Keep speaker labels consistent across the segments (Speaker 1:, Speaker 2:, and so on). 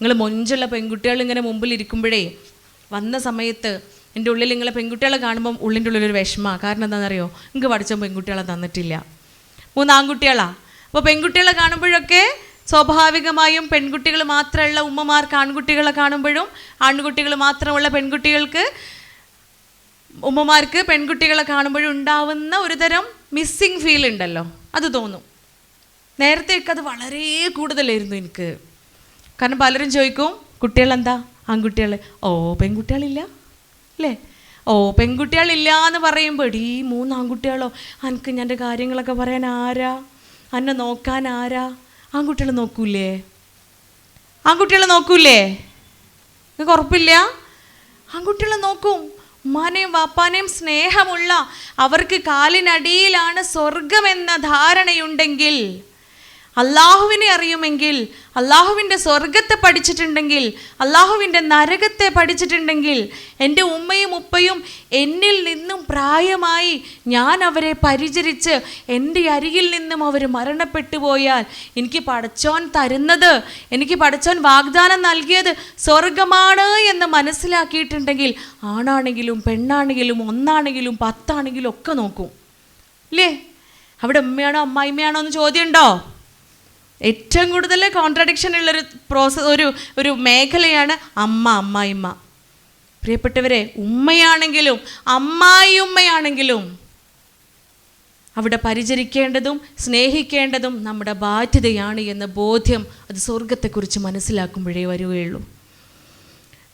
Speaker 1: നിങ്ങൾ മൊഞ്ചുള്ള പെൺകുട്ടികൾ ഇങ്ങനെ മുമ്പിൽ ഇരിക്കുമ്പോഴേ വന്ന സമയത്ത് എന്റെ ഉള്ളിൽ നിങ്ങളെ പെൺകുട്ടികളെ കാണുമ്പം ഉള്ളിന്റെ ഉള്ളിലൊരു വിഷമമാണ് കാരണം എന്താണെന്നറിയോ? നിങ്ങൾക്ക് പഠിച്ച പെൺകുട്ടികളെ തന്നിട്ടില്ല. മൂന്ന് ആൺകുട്ടികളാ. അപ്പോൾ പെൺകുട്ടികളെ കാണുമ്പോഴൊക്കെ സ്വാഭാവികമായും പെൺകുട്ടികൾ മാത്രമുള്ള ഉമ്മമാർക്ക് ആൺകുട്ടികളെ കാണുമ്പോഴും ആൺകുട്ടികൾ മാത്രമുള്ള പെൺകുട്ടികൾക്ക് ഉമ്മമാർക്ക് പെൺകുട്ടികളെ കാണുമ്പോഴും ഉണ്ടാവുന്ന ഒരുതരം മിസ്സിങ് ഫീൽ ഉണ്ടല്ലോ. അത് തോന്നും. നേരത്തെയൊക്കെ അത് വളരെ കൂടുതലായിരുന്നു എനിക്ക്. കാരണം പലരും ചോദിക്കും കുട്ടികളെന്താ? ആൺകുട്ടികൾ ഓ പെൺകുട്ടികളില്ല. അല്ലേ? ഓ പെൺകുട്ടികളില്ല എന്ന് പറയുമ്പോൾ ഈ മൂന്ന് ആൺകുട്ടികളോ? എനിക്ക് ഞാൻ കാര്യങ്ങളൊക്കെ പറയാൻ ആരാ? അന്നെ നോക്കാൻ ആരാ? ആൺകുട്ടികൾ നോക്കൂലേ? ആൺകുട്ടികൾ നോക്കൂലേ? നിങ്ങൾക്ക് ഉറപ്പില്ല? ആൺകുട്ടികൾ നോക്കും. ഉമ്മാനെയും വാപ്പാനെയും സ്നേഹമുള്ള അവർക്ക് കാലിനടിയിലാണ് സ്വർഗമെന്ന ധാരണയുണ്ടെങ്കിൽ അള്ളാഹുവിനെ അറിയുമെങ്കിൽ അള്ളാഹുവിന്റെ സ്വർഗത്തെ പഠിച്ചിട്ടുണ്ടെങ്കിൽ അള്ളാഹുവിന്റെ നരകത്തെ പഠിച്ചിട്ടുണ്ടെങ്കിൽ എന്റെ ഉമ്മയും ഉപ്പയും എന്നിൽ നിന്നും പ്രായമായി ഞാൻ അവരെ പരിചരിച്ച് എന്റെ അരികിൽ നിന്നും അവർ മരണപ്പെട്ടു പോയാൽ എനിക്ക് പടച്ചോൻ തരുന്നത് എനിക്ക് പടച്ചോൻ വാഗ്ദാനം നൽകിയത് സ്വർഗമാണ് എന്ന് മനസ്സിലാക്കിയിട്ടുണ്ടെങ്കിൽ ആണാണെങ്കിലും പെണ്ണാണെങ്കിലും ഒന്നാണെങ്കിലും പത്താണെങ്കിലും ഒക്കെ നോക്കും. ഇല്ലേ? അവിടെ ഉമ്മയാണോ അമ്മായിമ്മയാണോ എന്ന് ചോദ്യമുണ്ടോ? ഏറ്റവും കൂടുതൽ കോൺട്രഡിക്ഷൻ ഉള്ളൊരു പ്രോസസ് ഒരു ഒരു മേഖലയാണ് അമ്മ അമ്മായിമ്മ. പ്രിയപ്പെട്ടവരെ ഉമ്മയാണെങ്കിലും അമ്മായിയുമ്മയാണെങ്കിലും അവിടെ പരിചരിക്കേണ്ടതും സ്നേഹിക്കേണ്ടതും നമ്മുടെ ബാധ്യതയാണ് എന്ന ബോധ്യം അത് സ്വർഗത്തെക്കുറിച്ച് മനസ്സിലാക്കുമ്പോഴേ വരികയുള്ളൂ.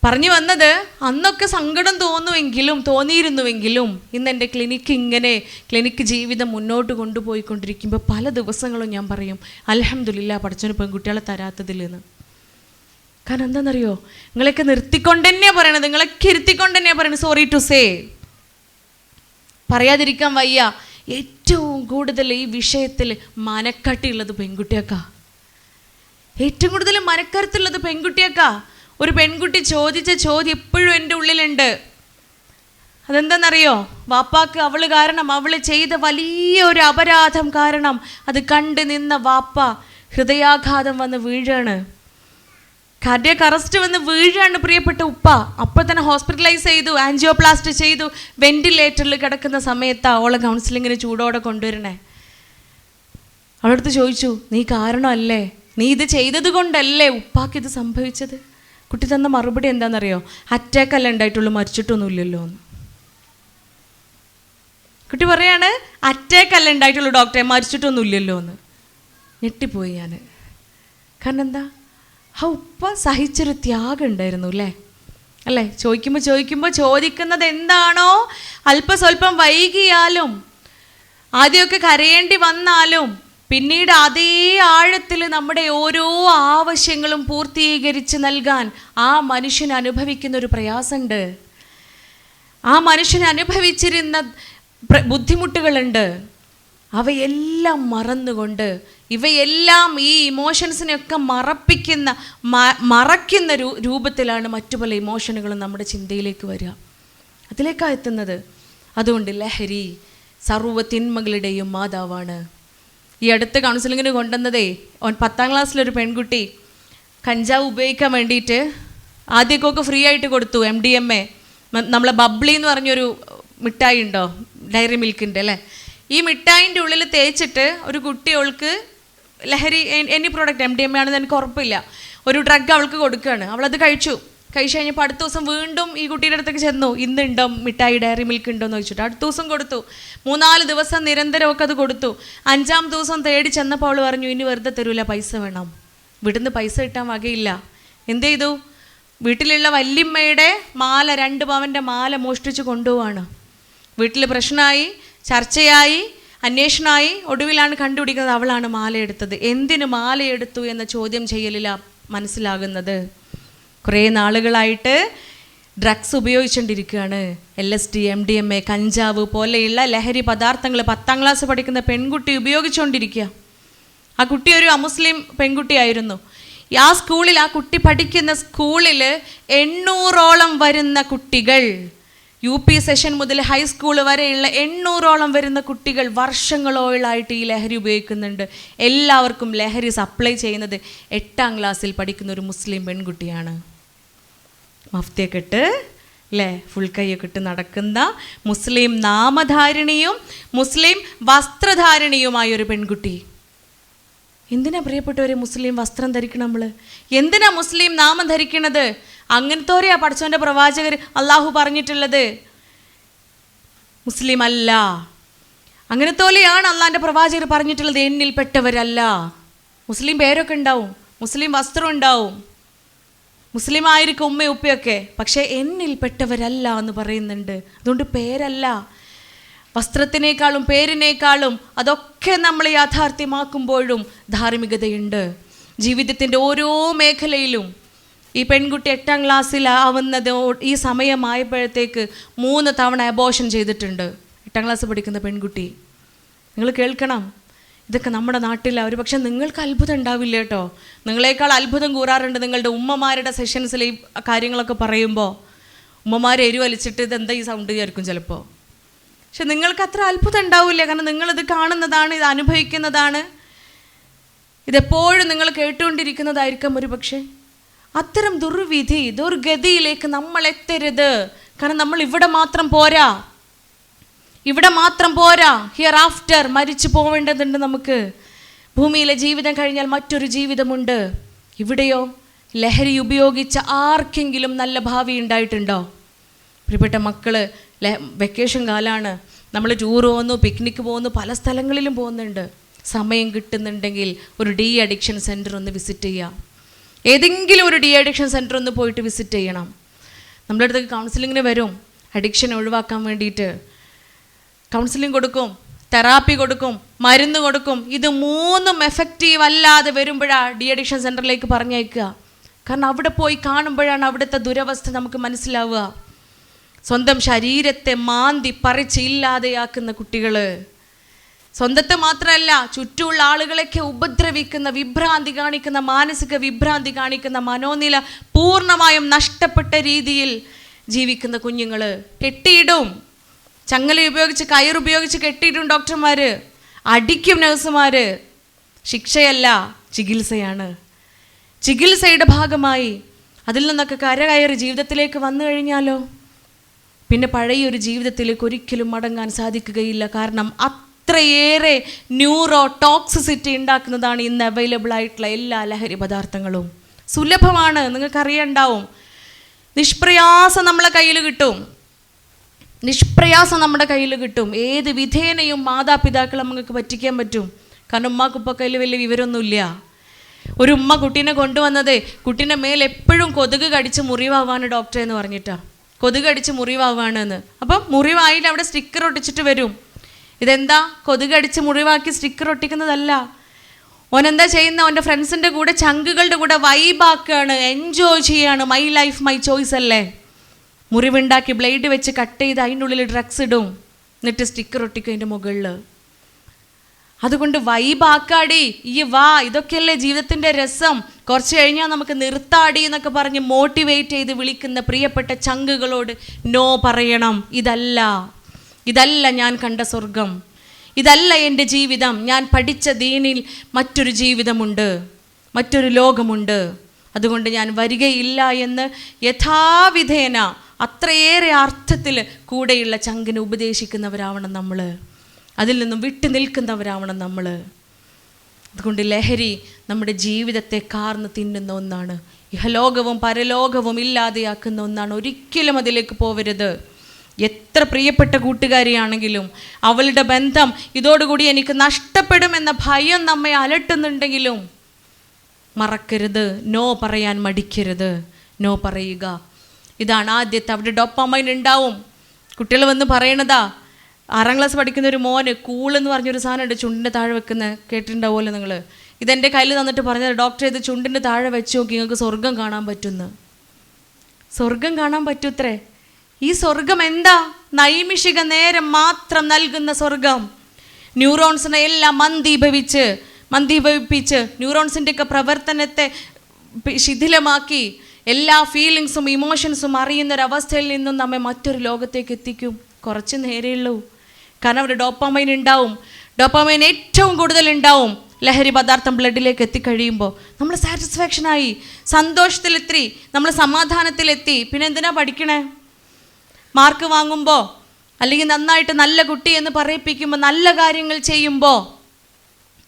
Speaker 1: പറഞ്ഞു വന്നത് അന്നൊക്കെ സങ്കടം തോന്നുമെങ്കിലും തോന്നിയിരുന്നുവെങ്കിലും ഇന്ന് എന്റെ ക്ലിനിക്ക് ഇങ്ങനെ ക്ലിനിക്ക് ജീവിതം മുന്നോട്ട് കൊണ്ടുപോയിക്കൊണ്ടിരിക്കുമ്പോൾ പല ദിവസങ്ങളും ഞാൻ പറയും അലഹമില്ല പഠിച്ചൊരു പെൺകുട്ടികളെ നിന്ന് കാരണം എന്താണെന്നറിയോ നിങ്ങളെയൊക്കെ നിർത്തിക്കൊണ്ട് തന്നെയാണ് പറയണത് നിങ്ങളൊക്കെ ഇരുത്തിക്കൊണ്ട് തന്നെയാണ് പറയണത് സോറി ടു സേ പറയാതിരിക്കാൻ വയ്യ. ഏറ്റവും കൂടുതൽ ഈ വിഷയത്തിൽ മനക്കട്ടിയുള്ളത് പെൺകുട്ടിയൊക്കെ ഏറ്റവും കൂടുതൽ മനക്കരുത്തുള്ളത് പെൺകുട്ടിയൊക്കെ ഒരു പെൺകുട്ടി ചോദിച്ച ചോദ്യം ഇപ്പോഴും എന്റെ ഉള്ളിലുണ്ട്. അതെന്താണെന്നറിയോ വാപ്പാക്ക് അവൾ കാരണം അവൾ ചെയ്ത വലിയ ഒരു അപരാധം കാരണം അത് കണ്ട് നിന്ന വാപ്പ ഹൃദയാഘാതം വന്ന് വീഴാണ്. കാർഡിയക് അറസ്റ്റ് വന്ന് വീഴാണ് പ്രിയപ്പെട്ട ഉപ്പ. അപ്പോൾ തന്നെ ഹോസ്പിറ്റലൈസ് ചെയ്തു ആൻജിയോപ്ലാസ്റ്റ് ചെയ്തു വെന്റിലേറ്ററിൽ കിടക്കുന്ന സമയത്താണ് അവളെ കൗൺസിലിങ്ങിന് ചൂടോടെ കൊണ്ടുവരണേ. അവളടുത്ത് ചോദിച്ചു നീ കാരണമല്ലേ? നീ ഇത് ചെയ്തത് കൊണ്ടല്ലേ ഉപ്പാക്ക് ഇത് സംഭവിച്ചത്? കുട്ടി തന്ന മറുപടി എന്താണെന്നറിയോ? അറ്റാക്ക് അല്ല ഉണ്ടായിട്ടുള്ളൂ മരിച്ചിട്ടൊന്നുമില്ലല്ലോ എന്ന്. കുട്ടി പറയാണ് അറ്റാക്ക് അല്ല ഉണ്ടായിട്ടുള്ളൂ ഡോക്ടറെ മരിച്ചിട്ടൊന്നുമില്ലല്ലോ എന്ന്. ഞെട്ടിപ്പോയി ഞാൻ കാരണം എന്താ? ആ ഉപ്പ സഹിച്ചൊരു ത്യാഗം ഉണ്ടായിരുന്നു അല്ലേ? അല്ലേ? ചോദിക്കുമ്പോൾ ചോദിക്കുമ്പോൾ ചോദിക്കുന്നത് എന്താണോ? അല്പസ്വല്പം വൈകിയാലും ആദ്യമൊക്കെ കരയേണ്ടി വന്നാലും പിന്നീട് അതേ ആഴത്തിൽ നമ്മുടെ ഓരോ ആവശ്യങ്ങളും പൂർത്തീകരിച്ച് നൽകാൻ ആ മനുഷ്യൻ അനുഭവിക്കുന്ന ഒരു പ്രയാസമുണ്ട്. ആ മനുഷ്യൻ അനുഭവിച്ചിരുന്ന ബുദ്ധിമുട്ടുകളുണ്ട്. അവയെല്ലാം മറന്നുകൊണ്ട് ഇവയെല്ലാം ഈ ഇമോഷൻസിനെയൊക്കെ മറപ്പിക്കുന്ന മറയ്ക്കുന്ന രൂ രൂപത്തിലാണ് മറ്റു പല ഇമോഷനുകളും നമ്മുടെ ചിന്തയിലേക്ക് വരിക. അതിലേക്കാണ് എത്തുന്നത്? അതുകൊണ്ട് ലഹരി സർവ തിന്മകളുടെയും മാതാവാണ്. ഈ അടുത്ത കൗൺസിലിങ്ങിന് കൊണ്ടുവന്നതേ ഓൻ പത്താം ക്ലാസ്സിലൊരു പെൺകുട്ടി. കഞ്ചാവ് ഉപയോഗിക്കാൻ വേണ്ടിയിട്ട് ആദ്യമൊക്കെ ഫ്രീ ആയിട്ട് കൊടുത്തു എം ഡി എം എ നമ്മളെ ബബ്ലി എന്ന് പറഞ്ഞൊരു മിഠായി ഉണ്ടോ? ഡയറി മിൽക്കിന്റെ അല്ലേ? ഈ മിഠായിന്റെ ഉള്ളിൽ തേച്ചിട്ട് ഒരു കുട്ടി അവൾക്ക് ലഹരി any product M D M A ആണെന്ന് എനിക്ക് ഉറപ്പില്ല. ഒരു ഡ്രഗ് അവൾക്ക് കൊടുക്കുകയാണ്. അവളത് കഴിച്ചു. കഴിച്ചു കഴിഞ്ഞപ്പോൾ അടുത്ത ദിവസം വീണ്ടും ഈ കുട്ടിയുടെ അടുത്തേക്ക് ചെന്നു. ഇന്നുണ്ടോ മിഠായി ഡയറി മിൽക്ക് ഉണ്ടോ എന്ന് ചോദിച്ചിട്ട്. അടുത്ത ദിവസം കൊടുത്തു. മൂന്നാൽ ദിവസം നിരന്തരമൊക്കെ അത് കൊടുത്തു. അഞ്ചാം ദിവസം തേടി ചെന്നപ്പോൾ അവൾ പറഞ്ഞു ഇനി വെറുതെ തരൂല പൈസ വേണം. വീട്ടിൽ നിന്ന് പൈസ കിട്ടാൻ വകയില്ല. എന്ത് ചെയ്തു? വീട്ടിലുള്ള വല്യമ്മയുടെ മാല രണ്ട് പവന്റെ മാല മോഷ്ടിച്ച് കൊണ്ടുപോവാണ്. വീട്ടിൽ പ്രശ്നമായി ചർച്ചയായി അന്വേഷണമായി ഒടുവിലാണ് കണ്ടുപിടിക്കുന്നത് അവളാണ് മാല എടുത്തത്. എന്തിന് മാല എടുത്തു എന്ന ചോദ്യം ചെയ്യലില്ല മനസ്സിലാകുന്നത്? കുറേ നാളുകളായിട്ട് drugs ഉപയോഗിച്ചുകൊണ്ടിരിക്കുകയാണ് L S D M D M A കഞ്ചാവ് പോലെയുള്ള ലഹരി പദാർത്ഥങ്ങൾ പത്താം ക്ലാസ് പഠിക്കുന്ന പെൺകുട്ടി ഉപയോഗിച്ചുകൊണ്ടിരിക്കുക ആ കുട്ടി ഒരു അമുസ്ലിം പെൺകുട്ടിയായിരുന്നു. ആ സ്കൂളിൽ ആ കുട്ടി പഠിക്കുന്ന സ്കൂളിൽ എണ്ണൂറോളം വരുന്ന കുട്ടികൾ. യു പി സെഷൻ മുതൽ ഹൈസ്കൂൾ വരെയുള്ള എണ്ണൂറോളം വരുന്ന കുട്ടികൾ വർഷങ്ങളോളായിട്ട് ഈ ലഹരി ഉപയോഗിക്കുന്നുണ്ട്. എല്ലാവർക്കും ലഹരി സപ്ലൈ ചെയ്യുന്നത് എട്ടാം ക്ലാസ്സിൽ പഠിക്കുന്ന ഒരു മുസ്ലിം പെൺകുട്ടിയാണ്. മഫ്തിയൊക്കെ ഇട്ട് അല്ലേ ഫുൾ കൈയൊക്കെ ഇട്ട് നടക്കുന്ന മുസ്ലിം നാമധാരിണിയും മുസ്ലിം വസ്ത്രധാരിണിയുമായ ഒരു പെൺകുട്ടി. എന്തിനാ പ്രിയപ്പെട്ടവരെ മുസ്ലിം വസ്ത്രം ധരിക്കണം നമ്മൾ എന്തിനാ മുസ്ലിം നാമം ധരിക്കണത്? അങ്ങനത്തോരെയാ പഠിച്ചവന്റെ പ്രവാചകർ അള്ളാഹു പറഞ്ഞിട്ടുള്ളത്. മുസ്ലിം അല്ല അങ്ങനത്തോലെയാണ് അള്ളാന്റെ പ്രവാചകർ പറഞ്ഞിട്ടുള്ളത് എന്നിൽപ്പെട്ടവരല്ല. മുസ്ലിം പേരൊക്കെ ഉണ്ടാവും മുസ്ലിം വസ്ത്രം ഉണ്ടാവും. മുസ്ലിം ആയിരിക്കും ഉപ്പയൊക്കെ. പക്ഷേ എന്നിൽപ്പെട്ടവരല്ല എന്ന് പറയുന്നുണ്ട്. അതുകൊണ്ട് പേരല്ല. വസ്ത്രത്തിനേക്കാളും പേരിനേക്കാളും അതൊക്കെ നമ്മൾ യാഥാർത്ഥ്യമാക്കുമ്പോഴും ധാർമ്മികതയുണ്ട്. ജീവിതത്തിന്റെ ഓരോ മേഖലയിലും ഈ പെൺകുട്ടി എട്ടാം ക്ലാസ്സിലാവുന്നത് ഈ സമയമായപ്പോഴത്തേക്ക് മൂന്ന് തവണ അബോഷൻ ചെയ്തിട്ടുണ്ട്. എട്ടാം ക്ലാസ് പഠിക്കുന്ന പെൺകുട്ടി. നിങ്ങൾ കേൾക്കണം. ഇതൊക്കെ നമ്മുടെ നാട്ടിൽ ഒരു പക്ഷെ നിങ്ങൾക്ക് അത്ഭുതം ഉണ്ടാവില്ല കേട്ടോ. നിങ്ങളെക്കാൾ അത്ഭുതം കൂറാറുണ്ട് നിങ്ങളുടെ ഉമ്മമാരുടെ സെഷൻസിൽ ഈ കാര്യങ്ങളൊക്കെ പറയുമ്പോൾ ഉമ്മമാർ എരിവലിച്ചിട്ട് ഇതെന്താ ഈ സൗണ്ട് വിചാരിക്കും ചിലപ്പോൾ പക്ഷെ നിങ്ങൾക്ക് അത്ര അത്ഭുതം ഉണ്ടാവില്ല. കാരണം നിങ്ങളിത് കാണുന്നതാണ് ഇത് അനുഭവിക്കുന്നതാണ്. ഇതെപ്പോഴും നിങ്ങൾ കേട്ടുകൊണ്ടിരിക്കുന്നതായിരിക്കും ഒരു പക്ഷേ. അത്തരം ദുർവിധി ദുർഗതിയിലേക്ക് നമ്മൾ എത്തരുത്. കാരണം നമ്മൾ ഇവിടെ മാത്രം പോരാ. ഇവിടെ മാത്രം പോരാ. ഹിയർ ആഫ്റ്റർ മരിച്ചു പോവേണ്ടതുണ്ട് നമുക്ക്. ഭൂമിയിലെ ജീവിതം കഴിഞ്ഞാൽ മറ്റൊരു ജീവിതമുണ്ട്. ഇവിടെയോ ലഹരി ഉപയോഗിച്ച ആർക്കെങ്കിലും നല്ല ഭാവി ഉണ്ടായിട്ടുണ്ടോ? പ്രിയപ്പെട്ട മക്കൾ വെക്കേഷൻ കാലമാണ് നമ്മൾ ടൂർ പോകുന്നു പിക്നിക്ക് പോകുന്നു പല സ്ഥലങ്ങളിലും പോകുന്നുണ്ട്. സമയം കിട്ടുന്നുണ്ടെങ്കിൽ ഒരു ഡി അഡിക്ഷൻ സെന്റർ ഒന്ന് വിസിറ്റ് ചെയ്യാം. ഏതെങ്കിലും ഒരു ഡി അഡിക്ഷൻ സെന്റർ ഒന്ന് പോയിട്ട് വിസിറ്റ് ചെയ്യണം. നമ്മുടെ അടുത്തേക്ക് കൗൺസിലിങ്ങിന് വരും. അഡിക്ഷൻ ഒഴിവാക്കാൻ വേണ്ടിയിട്ട്. കൗൺസിലിംഗ് കൊടുക്കും തെറാപ്പി കൊടുക്കും മരുന്ന് കൊടുക്കും. ഇത് മൂന്നും എഫക്റ്റീവ് അല്ലാതെ വരുമ്പോഴാണ് ഡി അഡിക്ഷൻ സെന്ററിലേക്ക് പറഞ്ഞയക്കുക. കാരണം അവിടെ പോയി കാണുമ്പോഴാണ് അവിടുത്തെ ദുരവസ്ഥ നമുക്ക് മനസ്സിലാവുക. സ്വന്തം ശരീരത്തെ മാന്തി പറിച്ച് ഇല്ലാതെയാക്കുന്ന കുട്ടികൾ സ്വന്തത്തെ മാത്രമല്ല ചുറ്റുമുള്ള ആളുകളൊക്കെ ഉപദ്രവിക്കുന്ന വിഭ്രാന്തി കാണിക്കുന്ന മാനസിക വിഭ്രാന്തി കാണിക്കുന്ന മനോനില പൂർണമായും നഷ്ടപ്പെട്ട രീതിയിൽ ജീവിക്കുന്ന കുഞ്ഞുങ്ങൾ കെട്ടിയിടും. ചങ്ങല ഉപയോഗിച്ച് കയറുപയോഗിച്ച് കെട്ടിയിട്ടും ഡോക്ടർമാർ അടിക്കും നഴ്സുമാർ ശിക്ഷയല്ല ചികിത്സയാണ്. ചികിത്സയുടെ ഭാഗമായി അതിൽ നിന്നൊക്കെ കരകയറി ജീവിതത്തിലേക്ക് വന്നു കഴിഞ്ഞാലോ? പിന്നെ പഴയൊരു ജീവിതത്തിലേക്ക് ഒരിക്കലും മടങ്ങാൻ സാധിക്കുകയില്ല. കാരണം അത്രയേറെ ന്യൂറോ ടോക്സിസിറ്റി ഉണ്ടാക്കുന്നതാണ് ഇന്ന് അവൈലബിൾ ആയിട്ടുള്ള എല്ലാ ലഹരി പദാർത്ഥങ്ങളും. സുലഭമാണ് നിങ്ങൾക്കറിയണ്ടാവും നിഷ്പ്രയാസം നമ്മളെ കയ്യിൽ കിട്ടും. നിഷ്പ്രയാസം നമ്മുടെ കയ്യിൽ കിട്ടും. ഏത് വിധേനയും മാതാപിതാക്കളെ നമുക്ക് പറ്റിക്കാൻ പറ്റും. കാരണം ഉമ്മാക്കുപ്പ കയ്യിൽ വലിയ വിവരമൊന്നുമില്ല. ഒരു ഉമ്മ കുട്ടീനെ കൊണ്ടുവന്നത് കുട്ടീന്റെ മേൽ എപ്പോഴും കൊതുക് കടിച്ച് മുറിവാവാണ് ഡോക്ടർ എന്ന് പറഞ്ഞിട്ടാ. കൊതുക് കടിച്ച് മുറിവാവാണ് എന്ന് അപ്പം മുറിവായില്ല അവിടെ സ്റ്റിക്കർ ഒട്ടിച്ചിട്ട് വരും. ഇതെന്താ? കൊതുക് അടിച്ച് മുറിവാക്കി സ്റ്റിക്കർ ഒട്ടിക്കുന്നതല്ല. ഓനെന്താ ചെയ്യുന്ന? അവന്റെ ഫ്രണ്ട്സിന്റെ കൂടെ ചങ്കുകളുടെ കൂടെ വൈബാക്കുകയാണ് എൻജോയ് ചെയ്യാണ്. മൈ ലൈഫ് മൈ ചോയ്സ് അല്ലേ? മുറിവുണ്ടാക്കി ബ്ലേഡ് വെച്ച് കട്ട് ചെയ്ത് അതിന്റെ ഉള്ളിൽ ഡ്രഗ്സ് ഇടും. എന്നിട്ട് സ്റ്റിക്കർ ഒട്ടിക്കും അതിന്റെ മുകളിൽ. അതുകൊണ്ട് വൈബാക്കാടി ഈ വാ ഇതൊക്കെയല്ലേ ജീവിതത്തിന്റെ രസം. കുറച്ച് കഴിഞ്ഞാൽ നമുക്ക് നിർത്താടി എന്നൊക്കെ പറഞ്ഞ് മോട്ടിവേറ്റ് ചെയ്ത് വിളിക്കുന്ന പ്രിയപ്പെട്ട ചങ്കുകളോട് നോ പറയണം. ഇതല്ല. ഇതല്ല ഞാൻ കണ്ട സ്വർഗം. ഇതല്ല എന്റെ ജീവിതം. ഞാൻ പഠിച്ച ദീനിൽ മറ്റൊരു ജീവിതമുണ്ട്. മറ്റൊരു ലോകമുണ്ട്. അതുകൊണ്ട് ഞാൻ വരികയില്ല എന്ന് യഥാവിധേന അത്രയേറെ അർത്ഥത്തിൽ കൂടെയുള്ള ചങ്കിനെ ഉപദേശിക്കുന്നവരാവണം നമ്മൾ അതിൽ നിന്നും വിട്ടു നിൽക്കുന്നവരാവണം നമ്മൾ അതുകൊണ്ട് ലഹരി നമ്മുടെ ജീവിതത്തെ കാർന്ന് തിന്നുന്ന ഒന്നാണ്. ഇഹലോകവും പരലോകവും ഇല്ലാതെയാക്കുന്ന ഒന്നാണ്. ഒരിക്കലും അതിലേക്ക് പോവരുത്. എത്ര പ്രിയപ്പെട്ട കൂട്ടുകാരിയാണെങ്കിലും അവളുടെ ബന്ധം ഇതോടുകൂടി എനിക്ക് നഷ്ടപ്പെടുമെന്ന ഭയം നമ്മെ അലട്ടുന്നുണ്ടെങ്കിലും മറക്കരുത്. നോ പറയാൻ മടിക്കരുത്. നോ പറയുക. ഇതാണ് ആദ്യത്തെ. അവിടെ ഡോപ്പമൈൻ ഉണ്ടാവും. കുട്ടികൾ വന്ന് പറയണതാ ആറാം ക്ലാസ് പഠിക്കുന്ന ഒരു മോന് കൂൾ എന്ന് പറഞ്ഞൊരു സാധനമുണ്ട് ചുണ്ടിന്റെ താഴെ വെക്കുന്ന കേട്ടിട്ടുണ്ടാവുമല്ലോ നിങ്ങൾ ഇതെന്റെ കയ്യിൽ തന്നിട്ട് പറഞ്ഞത് ഡോക്ടർ ഇത് ചുണ്ടിന്റെ താഴെ വെച്ച് നോക്കി നിങ്ങൾക്ക് സ്വർഗം കാണാൻ പറ്റുമെന്ന്. സ്വർഗം കാണാൻ പറ്റൂത്രേ? ഈ സ്വർഗം എന്താ? നൈമിഷിക നേരം മാത്രം നൽകുന്ന സ്വർഗം ന്യൂറോൺസിനെ എല്ലാം മന്ദീഭവിച്ച് മന്ദീഭവിപ്പിച്ച് ന്യൂറോൺസിന്റെയൊക്കെ പ്രവർത്തനത്തെ ശിഥിലമാക്കി എല്ലാ ഫീലിങ്സും ഇമോഷൻസും അറിയുന്ന അവസ്ഥയിൽ നിന്നും നമ്മെ മറ്റൊരു ലോകത്തേക്ക് എത്തിക്കും. കുറച്ച് നേരെയുള്ളൂ കാരണം അവിടെ ഡോപ്പാമൈൻ ഉണ്ടാവും. ഡോപ്പാമൈൻ ഏറ്റവും കൂടുതൽ ഉണ്ടാവും. ലഹരി പദാർത്ഥം ബ്ലഡിലേക്ക് എത്തിക്കഴിയുമ്പോൾ നമ്മൾ സാറ്റിസ്ഫാക്ഷനായി സന്തോഷത്തിലെത്തി. നമ്മൾ സമാധാനത്തിലെത്തി. പിന്നെ എന്തിനാ പഠിക്കണേ? മാർക്ക് വാങ്ങുമ്പോൾ അല്ലെങ്കിൽ നന്നായിട്ട് നല്ല കുട്ടി എന്ന് പറയിപ്പിക്കുമ്പോൾ നല്ല കാര്യങ്ങൾ ചെയ്യുമ്പോൾ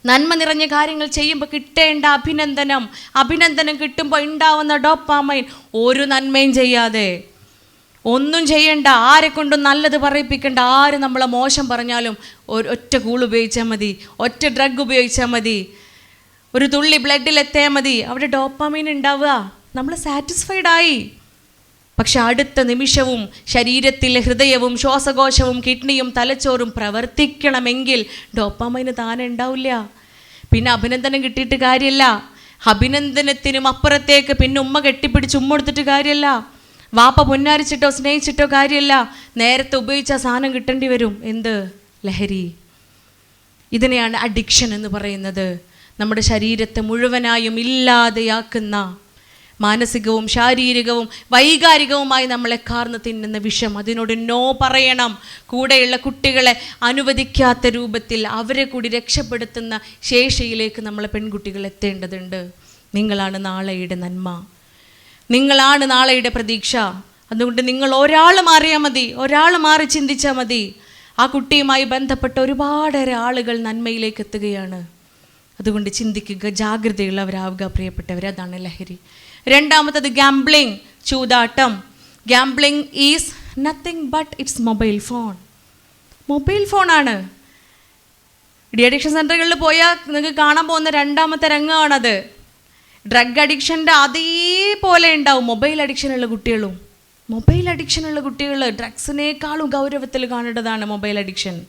Speaker 1: നന്മ നിറഞ്ഞ കാര്യങ്ങൾ ചെയ്യുമ്പോൾ കിട്ടേണ്ട അഭിനന്ദനം. അഭിനന്ദനം കിട്ടുമ്പോൾ ഉണ്ടാവുന്ന ഡോപ്പാമൈൻ ഒരു നന്മയും ചെയ്യാതെ. ഒന്നും ചെയ്യണ്ട. ആരെ കൊണ്ടും നല്ലത് പറയിപ്പിക്കേണ്ട. ആര് നമ്മളെ മോശം പറഞ്ഞാലും ഒറ്റ കൂൾ ഉപയോഗിച്ചാൽ മതി. ഒറ്റ ഡ്രഗ് ഉപയോഗിച്ചാൽ മതി. ഒരു തുള്ളി ബ്ലഡിൽ എത്തിയാൽ മതി. അവിടെ ഡോപ്പാമൈൻ ഉണ്ടാവുക നമ്മൾ സാറ്റിസ്ഫൈഡ് ആയി പക്ഷെ അടുത്ത നിമിഷവും ശരീരത്തിലെ ഹൃദയവും ശ്വാസകോശവും കിഡ്നിയും തലച്ചോറും പ്രവർത്തിക്കണമെങ്കിൽ ഡോപ്പാമൈന് താനെ ഉണ്ടാവില്ല. പിന്നെ അഭിനന്ദനം കിട്ടിയിട്ട് കാര്യമല്ല അഭിനന്ദനത്തിനും അപ്പുറത്തേക്ക് പിന്നെ ഉമ്മ കെട്ടിപ്പിടിച്ച് ഉമ്മ എടുത്തിട്ട് കാര്യമല്ല വാപ്പ പൊന്നാരിച്ചിട്ടോ സ്നേഹിച്ചിട്ടോ കാര്യമല്ല നേരത്തെ ഉപയോഗിച്ച സാധനം കിട്ടേണ്ടി വരും. എന്ത്? ലഹരി. ഇതിനെയാണ് അഡിക്ഷൻ എന്ന് പറയുന്നത്. നമ്മുടെ ശരീരത്തെ മുഴുവനായും ഇല്ലാതെയാക്കുന്ന മാനസികവും ശാരീരികവും വൈകാരികവുമായി നമ്മളെ കാർന്ന് തിന്നുന്ന വിഷം. അതിനോട് നോ പറയണം. കൂടെയുള്ള കുട്ടികളെ അനുവദിക്കാത്ത രൂപത്തിൽ അവരെ കൂടി രക്ഷപ്പെടുത്തുന്ന ശേഷിയിലേക്ക് നമ്മളെ പെൺകുട്ടികൾ എത്തേണ്ടതുണ്ട്. നിങ്ങളാണ് നാളെയുടെ നന്മ. നിങ്ങളാണ് നാളെയുടെ പ്രതീക്ഷ. അതുകൊണ്ട് നിങ്ങൾ ഒരാൾ മാറിയാൽ മതി. ഒരാൾ മാറി ചിന്തിച്ചാൽ മതി. ആ കുട്ടിയുമായി ബന്ധപ്പെട്ട ഒരുപാടേറെ ആളുകൾ നന്മയിലേക്ക് എത്തുകയാണ്. അതുകൊണ്ട് ചിന്തിക്കുക ജാഗ്രതയുള്ളവരാവുക പ്രിയപ്പെട്ടവർ അതാണ് ലഹരി. രണ്ടാമത്തത് gambling ചൂതാട്ടം. Gambling is nothing but it's mobile phone mobile ഫോണാണ് ഡി അഡിക്ഷൻ സെന്ററുകളിൽ പോയാൽ നിങ്ങൾക്ക് കാണാൻ പോകുന്ന രണ്ടാമത്തെ രംഗമാണത്. ഡ്രഗ് അഡിക്ഷന്റെ അതേപോലെ ഉണ്ടാവും. മൊബൈൽ അഡിക്ഷനുള്ള കുട്ടികളും. മൊബൈൽ അഡിക്ഷനുള്ള കുട്ടികൾ ഡ്രഗ്സിനേക്കാളും ഗൗരവത്തിൽ കാണേണ്ടതാണ് മൊബൈൽ അഡിക്ഷൻ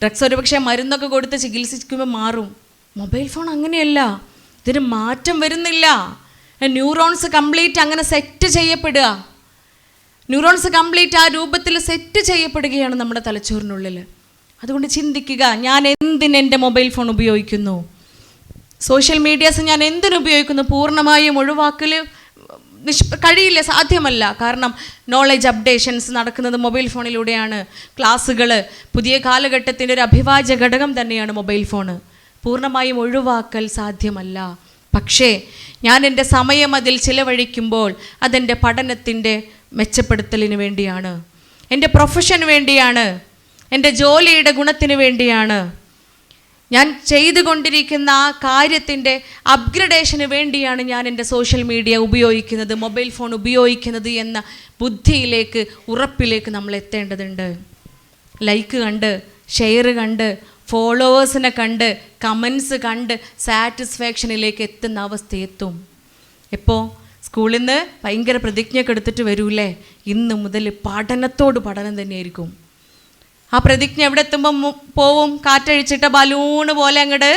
Speaker 1: ഡ്രഗ്സ് ഒരുപക്ഷെ മരുന്നൊക്കെ കൊടുത്ത് ചികിത്സിക്കുമ്പോൾ മാറും. മൊബൈൽ ഫോൺ അങ്ങനെയല്ല. ഇതിന് മാറ്റം വരുന്നില്ല. ന്യൂറോൺസ് കംപ്ലീറ്റ് അങ്ങനെ സെറ്റ് ചെയ്യപ്പെടുക. ന്യൂറോൺസ് കംപ്ലീറ്റ് ആ രൂപത്തിൽ സെറ്റ് ചെയ്യപ്പെടുകയാണ് നമ്മുടെ തലച്ചോറിനുള്ളിൽ അതുകൊണ്ട് ചിന്തിക്കുക ഞാൻ എന്തിന് എന്റെ മൊബൈൽ ഫോൺ ഉപയോഗിക്കുന്നു? സോഷ്യൽ മീഡിയാസ് ഞാൻ എന്തിനു ഉപയോഗിക്കുന്നു? പൂർണമായും ഒഴിവാക്കൽ നിഷ് കഴിയില്ല സാധ്യമല്ല. കാരണം നോളജ് അപ്ഡേഷൻസ് നടക്കുന്നത് മൊബൈൽ ഫോണിലൂടെയാണ്. ക്ലാസ്സുകൾ പുതിയ കാലഘട്ടത്തിന്റെ ഒരു അഭിവാജ്യ ഘടകം തന്നെയാണ് മൊബൈൽ ഫോണ്. പൂർണമായും ഒഴിവാക്കൽ സാധ്യമല്ല. പക്ഷേ ഞാൻ എന്റെ സമയം അതിൽ ചിലവഴിക്കുമ്പോൾ അതെന്റെ പഠനത്തിന്റെ മെച്ചപ്പെടുത്തലിന് വേണ്ടിയാണ്. എന്റെ പ്രൊഫഷന് വേണ്ടിയാണ്. എന്റെ ജോലിയുടെ ഗുണത്തിന് വേണ്ടിയാണ്. ഞാൻ ചെയ്തുകൊണ്ടിരിക്കുന്ന ആ കാര്യത്തിന്റെ അപ്ഗ്രഡേഷന് വേണ്ടിയാണ് ഞാൻ എന്റെ സോഷ്യൽ മീഡിയ ഉപയോഗിക്കുന്നത് മൊബൈൽ ഫോൺ ഉപയോഗിക്കുന്നത് എന്ന ബുദ്ധിയിലേക്ക് ഉറപ്പിലേക്ക് നമ്മൾ എത്തേണ്ടതുണ്ട്. ലൈക്ക് കണ്ട് ഷെയർ കണ്ട് ഫോളോവേഴ്സിനെ കണ്ട് കമൻസ് കണ്ട് സാറ്റിസ്ഫാക്ഷനിലേക്ക് എത്തുന്ന അവസ്ഥ എത്തും എപ്പോൾ സ്കൂളിൽ നിന്ന് ഭയങ്കര പ്രതിജ്ഞയൊക്കെ എടുത്തിട്ട് വരൂലേ ഇന്ന് മുതൽ പഠനത്തോട് പഠനം തന്നെയായിരിക്കും. ആ പ്രതിജ്ഞ എവിടെ എത്തുമ്പം പോവും? കാറ്റഴിച്ചിട്ട ബലൂണ് പോലെ അങ്ങോട്ട്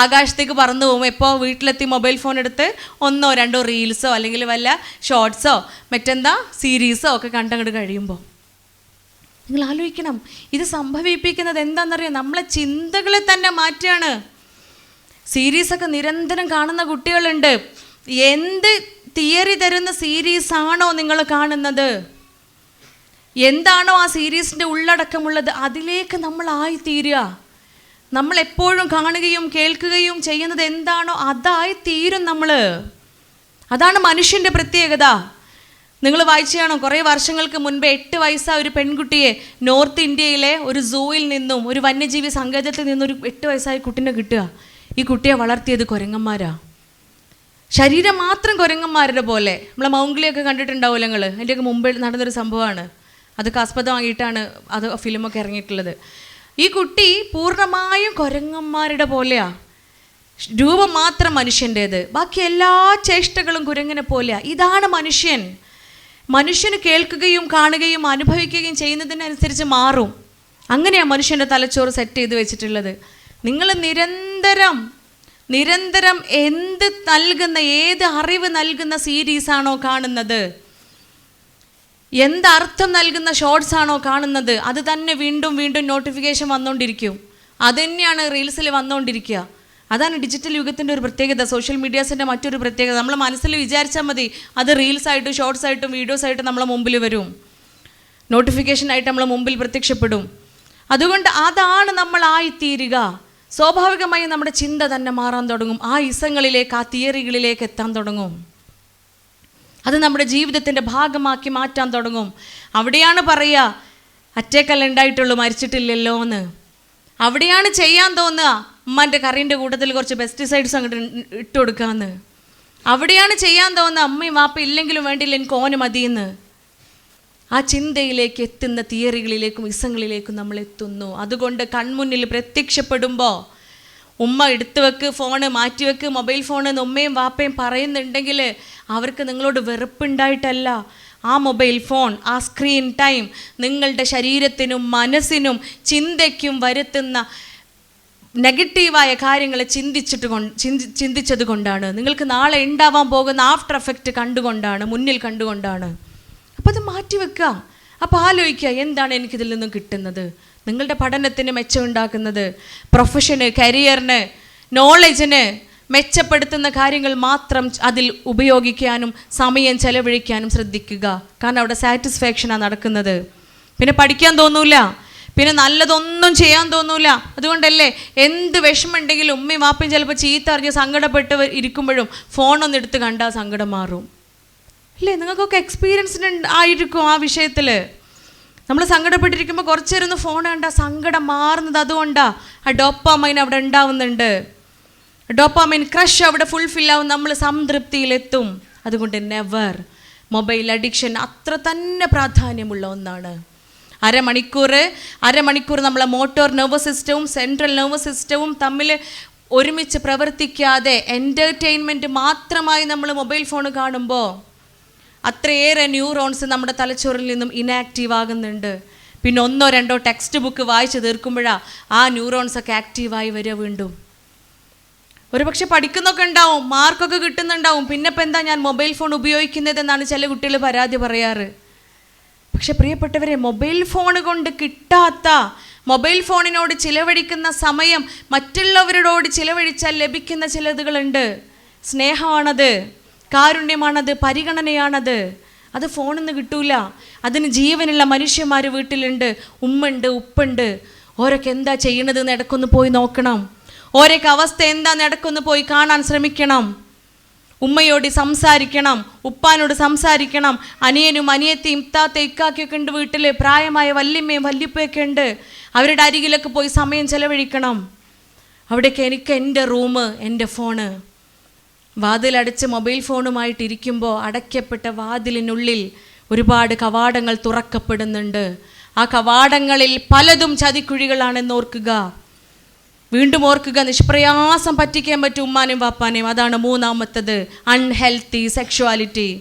Speaker 1: ആകാശത്തേക്ക് പറന്നു പോകും എപ്പോൾ വീട്ടിലെത്തി മൊബൈൽ ഫോൺ എടുത്ത് ഒന്നോ രണ്ടോ റീൽസോ അല്ലെങ്കിൽ വല്ല ഷോർട്സോ മറ്റെന്താ? സീരീസോ ഒക്കെ കണ്ടങ്ങോട്ട് കഴിയുമ്പോൾ നിങ്ങൾ ആലോചിക്കണം. ഇത് സംഭവിപ്പിക്കുന്നത് എന്താണെന്നറിയാം? നമ്മളെ ചിന്തകളെ തന്നെ മാറ്റുകയാണ് സീരീസൊക്കെ നിരന്തരം കാണുന്ന കുട്ടികളുണ്ട്. എന്ത് തിയറി തരുന്ന സീരീസ് ആണോ നിങ്ങൾ കാണുന്നത്? എന്താണോ ആ സീരീസിന്റെ ഉള്ളടക്കമുള്ളത്? അതിലേക്ക് നമ്മൾ ആയിത്തീരുക. നമ്മൾ എപ്പോഴും കാണുകയും കേൾക്കുകയും ചെയ്യുന്നത് എന്താണോ അതായി തീരും നമ്മൾ. അതാണ് മനുഷ്യന്റെ പ്രത്യേകത. നിങ്ങൾ വായിച്ചാണോ? കുറേ വർഷങ്ങൾക്ക് മുൻപ് എട്ട് വയസ്സായ ഒരു പെൺകുട്ടിയെ നോർത്ത് ഇന്ത്യയിലെ ഒരു സൂയിൽ നിന്നും ഒരു വന്യജീവി സങ്കേതത്തിൽ നിന്നും ഒരു എട്ട് വയസ്സായ കുട്ടീനെ കിട്ടുക. ഈ കുട്ടിയെ വളർത്തിയത് കുരങ്ങന്മാരാ. ശരീരം മാത്രം കുരങ്ങന്മാരുടെ പോലെ. നമ്മളെ മൗംഗ്ലിയൊക്കെ കണ്ടിട്ടുണ്ടാവുമല്ലോ നിങ്ങൾ എന്റെയൊക്കെ മുമ്പിൽ നടന്നൊരു സംഭവമാണ്. അതൊക്കെ ആസ്പദമായിട്ടാണ് അത് ഫിലിമൊക്കെ ഇറങ്ങിയിട്ടുള്ളത്. ഈ കുട്ടി പൂർണമായും കുരങ്ങന്മാരുടെ പോലെയാ. രൂപം മാത്രം മനുഷ്യന്റേത്. ബാക്കി എല്ലാ ചേഷ്ടകളും കുരങ്ങനെ പോലെയാ. ഇതാണ് മനുഷ്യൻ. മനുഷ്യന് കേൾക്കുകയും കാണുകയും അനുഭവിക്കുകയും ചെയ്യുന്നതിനനുസരിച്ച് മാറും. അങ്ങനെയാണ് മനുഷ്യന്റെ തലച്ചോറ് സെറ്റ് ചെയ്ത് വെച്ചിട്ടുള്ളത്. നിങ്ങൾ നിരന്തരം നിരന്തരം എന്ത് നൽകുന്ന ഏത് അറിവ് നൽകുന്ന സീരീസാണോ കാണുന്നത്? എന്തർത്ഥം നൽകുന്ന ഷോർട്സ് ആണോ കാണുന്നത്? അത് തന്നെ വീണ്ടും വീണ്ടും നോട്ടിഫിക്കേഷൻ വന്നുകൊണ്ടിരിക്കും അത് തന്നെയാണ് റീൽസിൽ വന്നുകൊണ്ടിരിക്കുക അതാണ് ഡിജിറ്റൽ യുഗത്തിന്റെ ഒരു പ്രത്യേകത. സോഷ്യൽ മീഡിയാസിന്റെ മറ്റൊരു പ്രത്യേകത. നമ്മൾ മനസ്സിൽ വിചാരിച്ചാൽ മതി അത് റീൽസ് ആയിട്ടും ഷോർട്സ് ആയിട്ടും വീഡിയോസ് ആയിട്ടും നമ്മളെ മുമ്പിൽ വരും. നോട്ടിഫിക്കേഷൻ ആയിട്ട് നമ്മളെ മുമ്പിൽ പ്രത്യക്ഷപ്പെടും. അതുകൊണ്ട് അതാണ് നമ്മൾ ആയിത്തീരുക. സ്വാഭാവികമായി നമ്മുടെ ചിന്ത തന്നെ മാറാൻ തുടങ്ങും. ആ ഇസങ്ങളിലേക്ക് ആ തിയറികളിലേക്ക് എത്താൻ തുടങ്ങും. അത് നമ്മുടെ ജീവിതത്തിന്റെ ഭാഗമാക്കി മാറ്റാൻ തുടങ്ങും. അവിടെയാണ് പറയുക അറ്റേക്കല്ല ഉണ്ടായിട്ടുള്ളൂ മരിച്ചിട്ടില്ലല്ലോ എന്ന് അവിടെയാണ് ചെയ്യാൻ തോന്നുക. ഉമ്മാന്റെ കറീന്റെ കൂട്ടത്തിൽ കുറച്ച് പെസ്റ്റിസൈഡ്സ് അങ്ങോട്ട് ഇട്ട് കൊടുക്കാമെന്ന് അവിടെയാണ് ചെയ്യാൻ തോന്നുന്നത് അമ്മയും വാപ്പ ഇല്ലെങ്കിലും വേണ്ടിയില്ല എനിക്ക് ഓന് മതിയെന്ന്. ആ ചിന്തയിലേക്ക് എത്തുന്ന തിയറികളിലേക്കും ഇസങ്ങളിലേക്കും നമ്മൾ എത്തുന്നു. അതുകൊണ്ട് കൺമുന്നിൽ പ്രത്യക്ഷപ്പെടുമ്പോൾ ഉമ്മ എടുത്തു വെക്ക് ഫോണ് മാറ്റിവെക്ക് മൊബൈൽ ഫോൺ എന്ന് ഉമ്മയും വാപ്പയും പറയുന്നുണ്ടെങ്കിൽ അവർക്ക് നിങ്ങളോട് വെറുപ്പുണ്ടായിട്ടല്ല. ആ മൊബൈൽ ഫോൺ ആ സ്ക്രീൻ ടൈം നിങ്ങളുടെ ശരീരത്തിനും മനസ്സിനും ചിന്തയ്ക്കും വരുത്തുന്ന നെഗറ്റീവായ കാര്യങ്ങൾ ചിന്തിച്ചിട്ട് കൊണ്ട് ചിന്തി ചിന്തിച്ചത് കൊണ്ടാണ് നിങ്ങൾക്ക് നാളെ ഉണ്ടാവാൻ പോകുന്ന ആഫ്റ്റർ എഫക്റ്റ് കണ്ടുകൊണ്ടാണ് മുന്നിൽ കണ്ടുകൊണ്ടാണ്. അപ്പോൾ അത് മാറ്റിവെക്കുക അപ്പോൾ ആലോചിക്കുക എന്താണ് എനിക്കിതിൽ നിന്നും കിട്ടുന്നത്? നിങ്ങളുടെ പഠനത്തിന് മെച്ചമുണ്ടാക്കുന്നത് പ്രൊഫഷന് കരിയറിന് നോളജിന് മെച്ചപ്പെടുത്തുന്ന കാര്യങ്ങൾ മാത്രം അതിൽ ഉപയോഗിക്കാനും സമയം ചെലവഴിക്കാനും ശ്രദ്ധിക്കുക. കാരണം അവിടെ സാറ്റിസ്ഫാക്ഷനാണ് നടക്കുന്നത്. പിന്നെ പഠിക്കാൻ തോന്നൂല. പിന്നെ നല്ലതൊന്നും ചെയ്യാൻ തോന്നൂല. അതുകൊണ്ടല്ലേ എന്ത് വിഷമമുണ്ടെങ്കിലും ഉമ്മയും വാപ്പയും ചിലപ്പോൾ ചീത്ത അറിഞ്ഞ് സങ്കടപ്പെട്ട് ഇരിക്കുമ്പോഴും ഫോണൊന്നും എടുത്ത് കണ്ടാൽ സങ്കടം മാറും. അല്ലേ? നിങ്ങൾക്കൊക്കെ എക്സ്പീരിയൻസ് ആയിരിക്കും ആ വിഷയത്തിൽ നമ്മൾ സങ്കടപ്പെട്ടിരിക്കുമ്പോൾ കുറച്ച് നേരം ഒന്ന് ഫോൺ കണ്ടാൽ സങ്കടം മാറുന്നത് അതുകൊണ്ടാണ് ആ ഡോപ്പാമൈൻ അവിടെ ഉണ്ടാവുന്നുണ്ട്. ഡോപ്പാമൈൻ ക്രഷ് അവിടെ ഫുൾഫിൽ ആവും നമ്മൾ സംതൃപ്തിയിലെത്തും. അതുകൊണ്ട് നെവർ മൊബൈൽ അഡിക്ഷൻ അത്ര തന്നെ പ്രാധാന്യമുള്ള ഒന്നാണ്. അരമണിക്കൂർ അരമണിക്കൂർ നമ്മളെ മോട്ടോർ നെർവസ് സിസ്റ്റവും സെൻട്രൽ നെർവസ് സിസ്റ്റവും തമ്മിൽ ഒരുമിച്ച് പ്രവർത്തിക്കാതെ എന്റർടൈൻമെന്റ് മാത്രമായി നമ്മൾ മൊബൈൽ ഫോൺ കാണുമ്പോൾ അത്രയേറെ ന്യൂറോൺസ് നമ്മുടെ തലച്ചോറിൽ നിന്നും ഇനാക്റ്റീവ് ആകുന്നുണ്ട്. പിന്നെ ഒന്നോ രണ്ടോ ടെക്സ്റ്റ് ബുക്ക് വായിച്ച് തീർക്കുമ്പോഴാണ് ആ ന്യൂറോൺസൊക്കെ ആക്റ്റീവായി വരിക വീണ്ടും. ഒരു പക്ഷെ പഠിക്കുന്നൊക്കെ ഉണ്ടാവും മാർക്കൊക്കെ കിട്ടുന്നുണ്ടാവും. പിന്നെ ഇപ്പം എന്താ ഞാൻ മൊബൈൽ ഫോൺ ഉപയോഗിക്കുന്നത് എന്നാണ് ചില കുട്ടികൾ പരാതി പറയാറ്. പക്ഷെ പ്രിയപ്പെട്ടവരെ മൊബൈൽ ഫോൺ കൊണ്ട് കിട്ടാത്ത മൊബൈൽ ഫോണിനോട് ചിലവഴിക്കുന്ന സമയം മറ്റുള്ളവരോട് ചിലവഴിച്ചാൽ ലഭിക്കുന്ന ചിലതുകളുണ്ട്. സ്നേഹമാണത് കാരുണ്യമാണത് പരിഗണനയാണത്. അത് ഫോണിൽ നിന്ന് കിട്ടൂല. അതിന് ജീവനുള്ള മനുഷ്യന്മാർ വീട്ടിലുണ്ട്. ഉമ്മുണ്ട് ഉപ്പുണ്ട്. ഓരൊക്കെ എന്താ ചെയ്യണത് നടക്കൊന്ന് പോയി നോക്കണം. ഓരൊക്കെ അവസ്ഥ എന്താ നടക്കൊന്ന് പോയി കാണാൻ ശ്രമിക്കണം. ഉമ്മയോട് സംസാരിക്കണം ഉപ്പാനോട് സംസാരിക്കണം. അനിയനും അനിയത്തെയും ഇത്താത്ത ഇക്കാക്കിയൊക്കെ ഉണ്ട് വീട്ടിൽ പ്രായമായ വല്യമ്മയും വല്യപ്പയൊക്കെ ഉണ്ട്. അവരുടെ അരികിലൊക്കെ പോയി സമയം ചെലവഴിക്കണം. അവിടേക്ക് എനിക്ക് എന്റെ റൂം എന്റെ ഫോണ്. വാതിലടച്ച് മൊബൈൽ ഫോണുമായിട്ട് ഇരിക്കുമ്പോൾ അടയ്ക്കപ്പെട്ട വാതിലിനുള്ളിൽ ഒരുപാട് കവാടങ്ങൾ തുറക്കപ്പെടുന്നുണ്ട്. ആ കവാടങ്ങളിൽ പലതും ചതിക്കുഴികളാണെന്ന് ഓർക്കുക വീണ്ടും ഓർക്കുക നിഷ്പ്രയാസം പറ്റിക്കാൻ പറ്റും ഉമ്മാനും വാപ്പാനെയും. അതാണ് മൂന്നാമത്തത്. Unhealthy sexuality